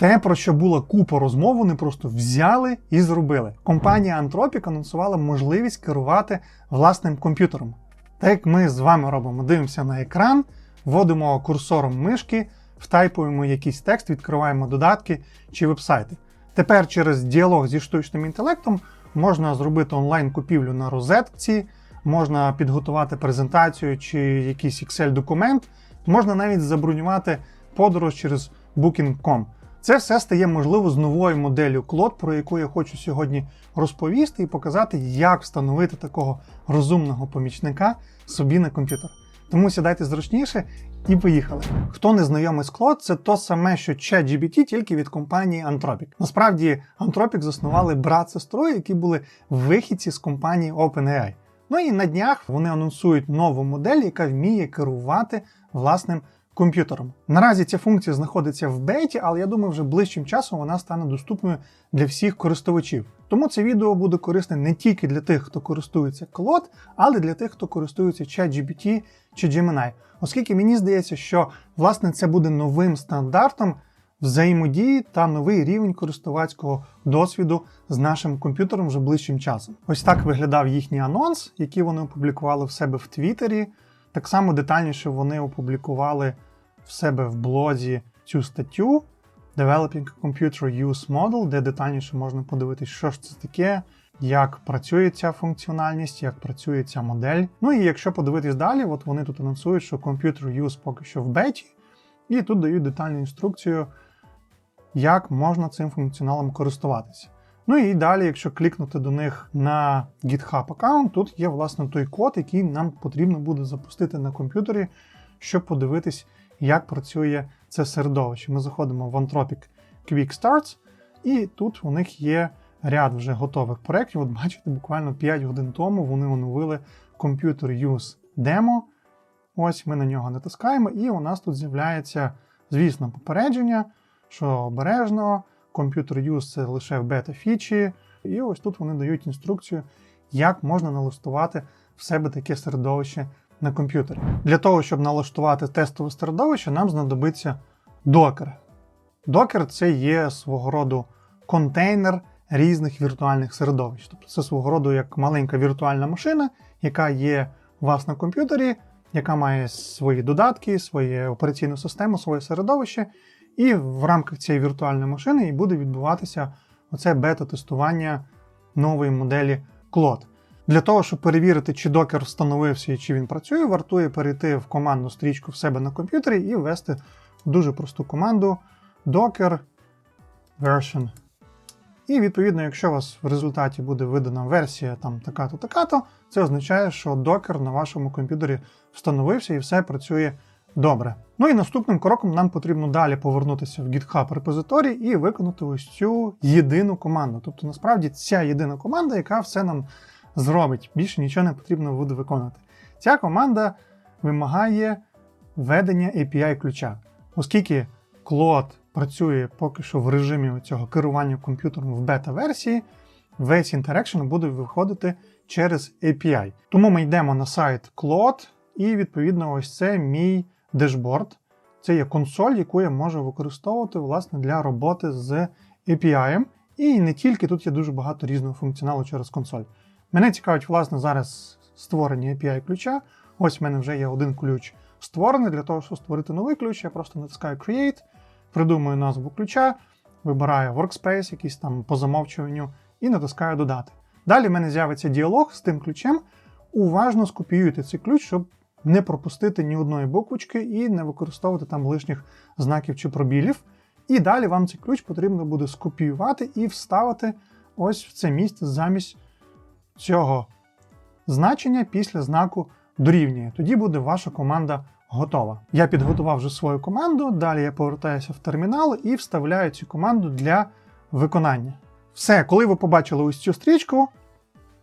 Те, про що була купа розмов, вони просто взяли і зробили. Компанія Anthropic анонсувала можливість керувати власним комп'ютером. Так як ми з вами робимо, дивимося на екран, вводимо курсором мишки, втайпуємо якийсь текст, відкриваємо додатки чи вебсайти. Тепер через діалог зі штучним інтелектом можна зробити онлайн-купівлю на розетці, можна підготувати презентацію чи якийсь Excel-документ, можна навіть забронювати подорож через Booking.com. Це все стає можливо з новою моделлю Claude, про яку я хочу сьогодні розповісти і показати, як встановити такого розумного помічника собі на комп'ютер. Тому сідайте зручніше і поїхали. Хто не знайомий з Claude, це то саме, що ChatGPT, тільки від компанії Anthropic. Насправді, Anthropic заснували брат сестрою, які були вихідці з компанії OpenAI. Ну і на днях вони анонсують нову модель, яка вміє керувати власним комп'ютером. Наразі ця функція знаходиться в беті, але я думаю, вже ближчим часом вона стане доступною для всіх користувачів. Тому це відео буде корисне не тільки для тих, хто користується Claude, але для тих, хто користується ChatGPT чи Gemini. Оскільки мені здається, що власне це буде новим стандартом взаємодії та новий рівень користувацького досвіду з нашим комп'ютером вже ближчим часом. Ось так виглядав їхній анонс, який вони опублікували в себе в Твіттері. Так само детальніше вони опублікували в себе в блозі цю статтю Developing Computer Use Model, де детальніше можна подивитися, що ж це таке, як працює ця функціональність, як працює ця модель. Ну і якщо подивитись далі, от вони тут анонсують, що Computer Use поки що в беті, і тут дають детальну інструкцію, як можна цим функціоналом користуватися. Ну і далі, якщо клікнути до них на GitHub аккаунт, тут є власне той код, який нам потрібно буде запустити на комп'ютері, щоб подивитись, як працює це середовище. Ми заходимо в Anthropic Quick Starts, і тут у них є ряд вже готових проєктів. От бачите, буквально 5 годин тому вони оновили Computer Use Demo. Ось ми на нього натискаємо, і у нас тут з'являється, звісно, попередження, що обережно. Computer Use це лише в бета-фічі. І ось тут вони дають інструкцію, як можна налаштувати в себе таке середовище на комп'ютері. Для того, щоб налаштувати тестове середовище, нам знадобиться докер. Докер це є свого роду контейнер різних віртуальних середовищ. Тобто це свого роду як маленька віртуальна машина, яка є у вас на комп'ютері, яка має свої додатки, своє операційну систему, своє середовище. І в рамках цієї віртуальної машини і буде відбуватися оце бета-тестування нової моделі Claude. Для того, щоб перевірити, чи докер встановився і чи він працює, вартує перейти в командну стрічку в себе на комп'ютері і ввести дуже просту команду docker version. І відповідно, якщо у вас в результаті буде видана версія там така-то, така-то, це означає, що докер на вашому комп'ютері встановився і все працює добре. Ну і наступним кроком нам потрібно далі повернутися в GitHub репозиторій і виконати ось цю єдину команду. Тобто, насправді, ця єдина команда, яка все нам зробить. Більше нічого не потрібно буде виконувати. Ця команда вимагає введення API ключа, оскільки Claude працює поки що в режимі цього керування комп'ютером в бета-версії, весь інтерекшн буде виходити через API. Тому ми йдемо на сайт Claude, і відповідно ось це мій дешборд. Це є консоль, яку я можу використовувати власне, для роботи з API. І не тільки тут є дуже багато різного функціоналу через консоль. Мене цікавить, власне, зараз створення API ключа. Ось в мене вже є один ключ створений. Для того, щоб створити новий ключ, я просто натискаю Create, придумую назву ключа, вибираю Workspace, якийсь там по замовчуванню, і натискаю Додати. Далі в мене з'явиться діалог з тим ключем. Уважно скопіюйте цей ключ, щоб не пропустити ні одної буквочки і не використовувати там лишніх знаків чи пробілів. І далі вам цей ключ потрібно буде скопіювати і вставити ось в це місце замість цього значення після знаку дорівнює. Тоді буде ваша команда готова. Я підготував вже свою команду, далі я повертаюся в термінал і вставляю цю команду для виконання. Все, коли ви побачили ось цю стрічку,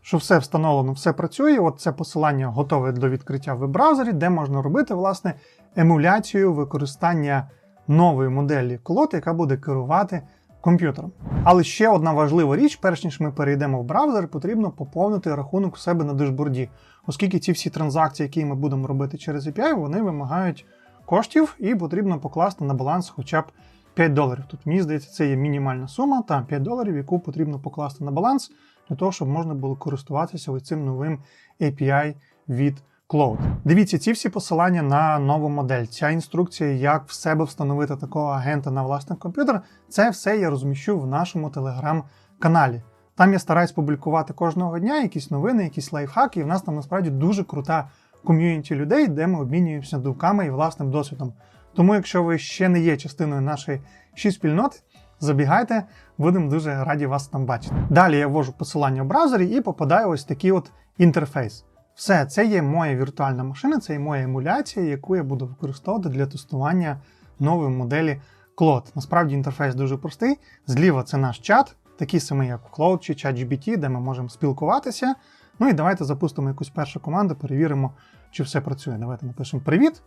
що все встановлено, все працює. От це посилання готове до відкриття в веб-браузері, де можна робити власне емуляцію використання нової моделі Claude, яка буде керувати комп'ютером. Але ще одна важлива річ, перш ніж ми перейдемо в браузер, потрібно поповнити рахунок у себе на дешборді, оскільки ці всі транзакції, які ми будемо робити через API, вони вимагають коштів і потрібно покласти на баланс хоча б 5 доларів. Тут мені здається, це є мінімальна сума, там 5 доларів, яку потрібно покласти на баланс для того, щоб можна було користуватися ось цим новим API від Cloud. Дивіться, ці всі посилання на нову модель, ця інструкція, як в себе встановити такого агента на власний комп'ютер, це все я розміщу в нашому телеграм-каналі. Там я стараюсь публікувати кожного дня якісь новини, якісь лайфхаки, і в нас там насправді дуже крута ком'юніті людей, де ми обмінюємося думками і власним досвідом. Тому, якщо ви ще не є частиною нашої ші спільноти, забігайте, будемо дуже раді вас там бачити. Далі я ввожу посилання в браузері і попадаю ось такий от інтерфейс. Все, це є моя віртуальна машина, це є моя емуляція, яку я буду використовувати для тестування нової моделі Claude. Насправді інтерфейс дуже простий. Зліва це наш чат, такий самий, як Cloud чи ChatGPT, де ми можемо спілкуватися. Ну і давайте запустимо якусь першу команду, перевіримо, чи все працює. Давайте напишемо привіт.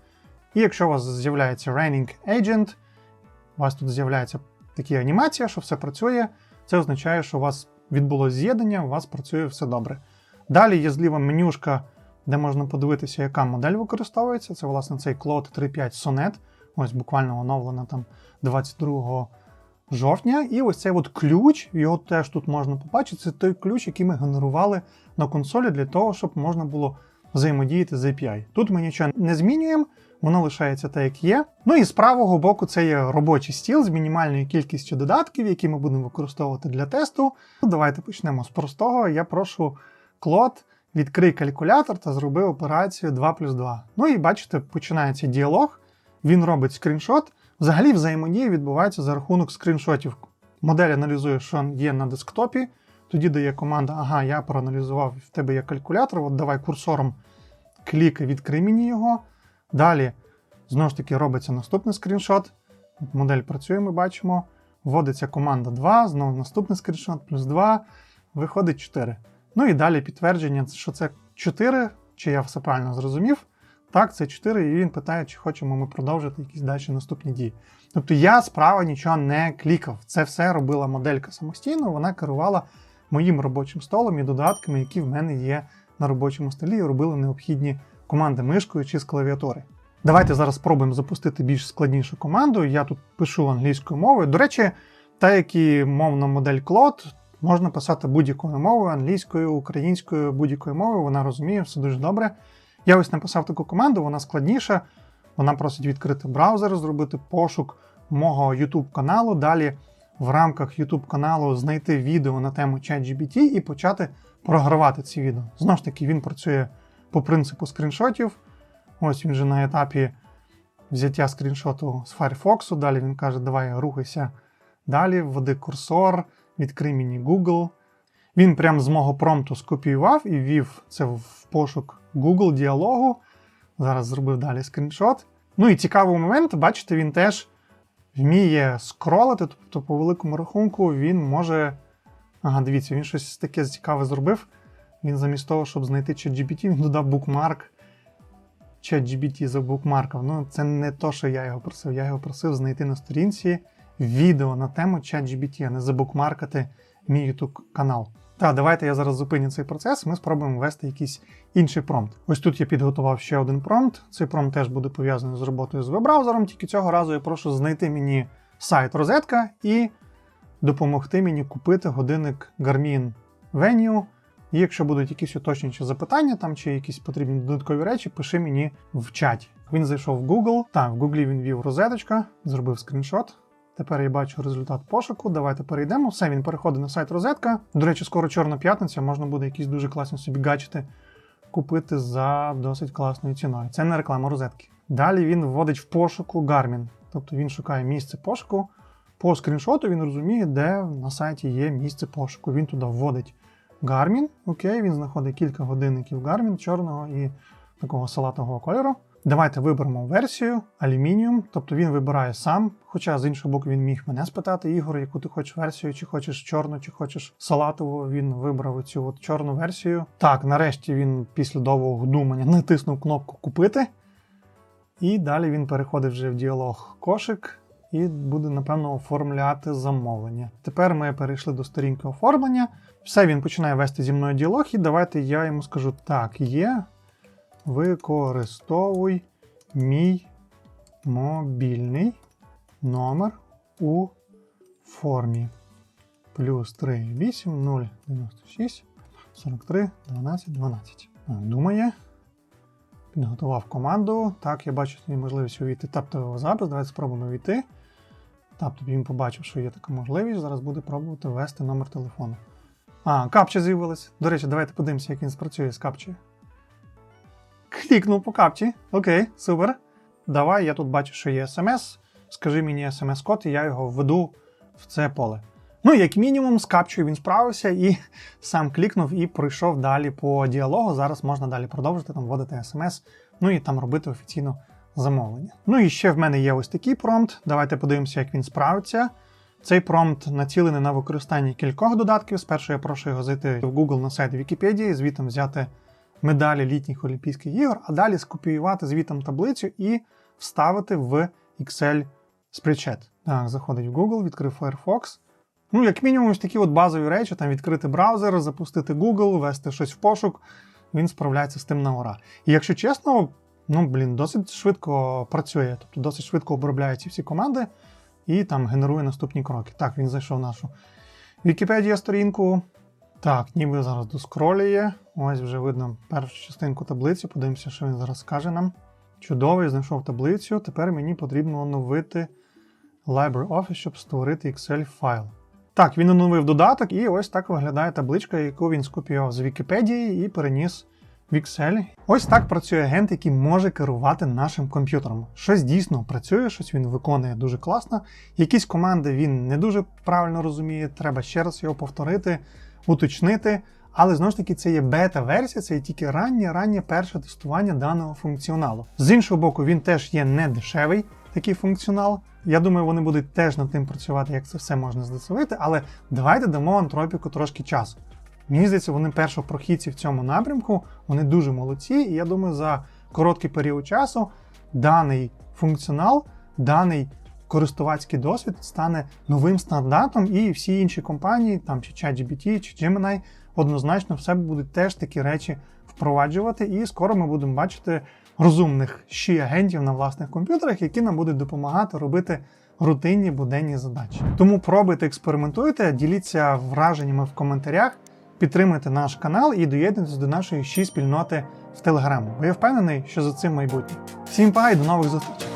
І якщо у вас з'являється Raining Agent, у вас тут з'являється така анімація, що все працює, це означає, що у вас відбулося з'єднання, у вас працює все добре. Далі є зліва менюшка, де можна подивитися, яка модель використовується. Це, власне, цей Cloud 3.5 Sonnet. Ось буквально оновлена там 22 жовтня. І ось цей от ключ, його теж тут можна побачити. Це той ключ, який ми генерували на консолі для того, щоб можна було взаємодіяти з API. Тут ми нічого не змінюємо, воно лишається те, як є. Ну і з правого боку це є робочий стіл з мінімальною кількістю додатків, які ми будемо використовувати для тесту. Ну, Давайте почнемо з простого. Я прошу Клод, відкрий калькулятор та зроби операцію 2 плюс 2. Ну і бачите, починається діалог, він робить скріншот. Взагалі взаємодія відбувається за рахунок скріншотів. Модель аналізує, що є на десктопі, тоді дає команда, ага, я проаналізував, в тебе є калькулятор, от давай курсором клікай, відкрий мені його. Далі, знову ж таки, робиться наступний скріншот. От Модель працює, ми бачимо. Вводиться команда 2, знову наступний скріншот, плюс 2, виходить 4. Ну і далі підтвердження, що це 4, чи я все правильно зрозумів. Так, це 4, і він питає, чи хочемо ми продовжити якісь далі наступні дії. Тобто я справа нічого не клікав. Це все робила моделька самостійно, вона керувала моїм робочим столом і додатками, які в мене є на робочому столі, і робили необхідні команди мишкою чи з клавіатури. Давайте зараз спробуємо запустити більш складнішу команду. Я тут пишу англійською мовою. До речі, та як і мовна модель Claude, можна писати будь-якою мовою, англійською, українською, будь-якою мовою, вона розуміє, все дуже добре. Я ось написав таку команду, вона складніша. Вона просить відкрити браузер, зробити пошук мого YouTube каналу. Далі в рамках YouTube каналу знайти відео на тему ChatGPT і почати програвати ці відео. Знову ж таки, він працює по принципу скріншотів. Ось він вже на етапі взяття скріншоту з Firefox. Далі він каже, давай рухайся далі, введи курсор, відкрий мені Google. Він прямо з мого промпту скопіював і ввів це в пошук Google діалогу. Зараз зробив далі скріншот. Ну і цікавий момент, бачите, він теж вміє скролити, тобто, по великому рахунку, він може. Ага, дивіться, він щось таке цікаве зробив. Він замість того, щоб знайти ChatGPT, він додав букмарк. ChatGPT забукмаркав. Ну, це не то, що я його просив. Я його просив знайти на сторінці відео на тему ChatGPT, а не забукмаркати мій YouTube канал. Так, давайте я зараз зупиню цей процес, ми спробуємо ввести якийсь інший промпт. Ось тут я підготував ще один промпт. Цей промпт теж буде пов'язаний з роботою з веб-браузером, тільки цього разу я прошу знайти мені сайт розетка і допомогти мені купити годинник Garmin Venue. І якщо будуть якісь уточнюючі запитання там чи якісь потрібні додаткові речі, пиши мені в чаті. Він зайшов в Google. Так, в Google він ввів розеточка, зробив скріншот. Тепер я бачу результат пошуку. Давайте перейдемо. Все, він переходить на сайт розетка. До речі, скоро чорна п'ятниця, можна буде якісь дуже класні собі гаджети купити за досить класною ціною. Це не реклама розетки. Далі він вводить в пошуку Garmin. Тобто він шукає місце пошуку. По скріншоту він розуміє, де на сайті є місце пошуку. Він туди вводить Garmin. Окей, він знаходить кілька годинників Garmin чорного і такого салатового кольору. Давайте виберемо версію алюмініум, тобто він вибирає сам. Хоча з іншого боку він міг мене спитати, Ігор, яку ти хочеш версію, чи хочеш чорну, чи хочеш салатову. Він вибрав цю от чорну версію. Так, нарешті він після довгого думання натиснув кнопку Купити. І далі він переходить вже в діалог кошик і буде, напевно, оформляти замовлення. Тепер ми перейшли до сторінки оформлення. Все, він починає вести зі мною діалог, і давайте я йому скажу: так, є. Використовуй мій мобільний номер у формі. Плюс 3, 8, 0, 96, 43, 12, 12. Думає. Підготував команду. Так, я бачу тут є можливість увійти таптовий запис. Давайте спробуємо увійти. Таптоп він побачив, що є така можливість. Зараз буде пробувати ввести номер телефону. А, капча з'явилась. До речі, давайте подивимося, як він спрацює з капчею. Клікнув по капчі. Окей, супер. Давай, я тут бачу, що є смс. Скажи мені смс-код, і я його введу в це поле. Ну, як мінімум, з капчою він справився і сам клікнув і пройшов далі по діалогу. Зараз можна далі продовжити там вводити смс, ну і там робити офіційно замовлення. Ну і ще в мене є ось такий промпт. Давайте подивимося, як він справиться. Цей промпт націлений на використання кількох додатків. Спершу я прошу його зайти в Google на сайт Вікіпедії, звітом взяти медалі літніх Олімпійських ігор, а далі скопіювати звітом таблицю і вставити в Excel спричет. Так, заходить в Google, відкрив Firefox. Ну, як мінімум, такі от базові речі, там відкрити браузер, запустити Google, ввести щось в пошук, він справляється з тим на ура. І якщо чесно, ну блін, досить швидко працює, тобто досить швидко обробляє ці всі команди і там генерує наступні кроки. Так, він зайшов в нашу Вікіпедія сторінку. Так, ніби зараз доскролює. Ось вже видно першу частинку таблиці. Подивимося, що він зараз скаже нам. Чудово, я знайшов таблицю. Тепер мені потрібно оновити LibreOffice, щоб створити Excel файл. Так, він оновив додаток, і ось так виглядає табличка, яку він скопіював з Вікіпедії і переніс в Excel. Ось так працює агент, який може керувати нашим комп'ютером. Щось дійсно працює, щось він виконує дуже класно. Якісь команди він не дуже правильно розуміє, треба ще раз його повторити, уточнити. Але знову ж таки, це є бета-версія, це є тільки раннє, раннє перше тестування даного функціоналу. З іншого боку, він теж є не дешевий такий функціонал. Я думаю, вони будуть теж над тим працювати, як це все можна здецевити, але давайте дамо антропіку трошки часу. Мені здається, вони першопрохідці в цьому напрямку, вони дуже молодці, і я думаю, за короткий період часу даний функціонал, даний користувацький досвід стане новим стандартом, і всі інші компанії, там чи ChatGPT, чи Gemini, однозначно в себе будуть теж такі речі впроваджувати, і скоро ми будемо бачити розумних ще агентів на власних комп'ютерах, які нам будуть допомагати робити рутинні буденні задачі. Тому пробуйте, експериментуйте, діліться враженнями в коментарях, підтримуйте наш канал і доєднуйтесь до нашої ще спільноти в Телеграму. Бо я впевнений, що за цим майбутнє. Всім па і до нових зустрічей!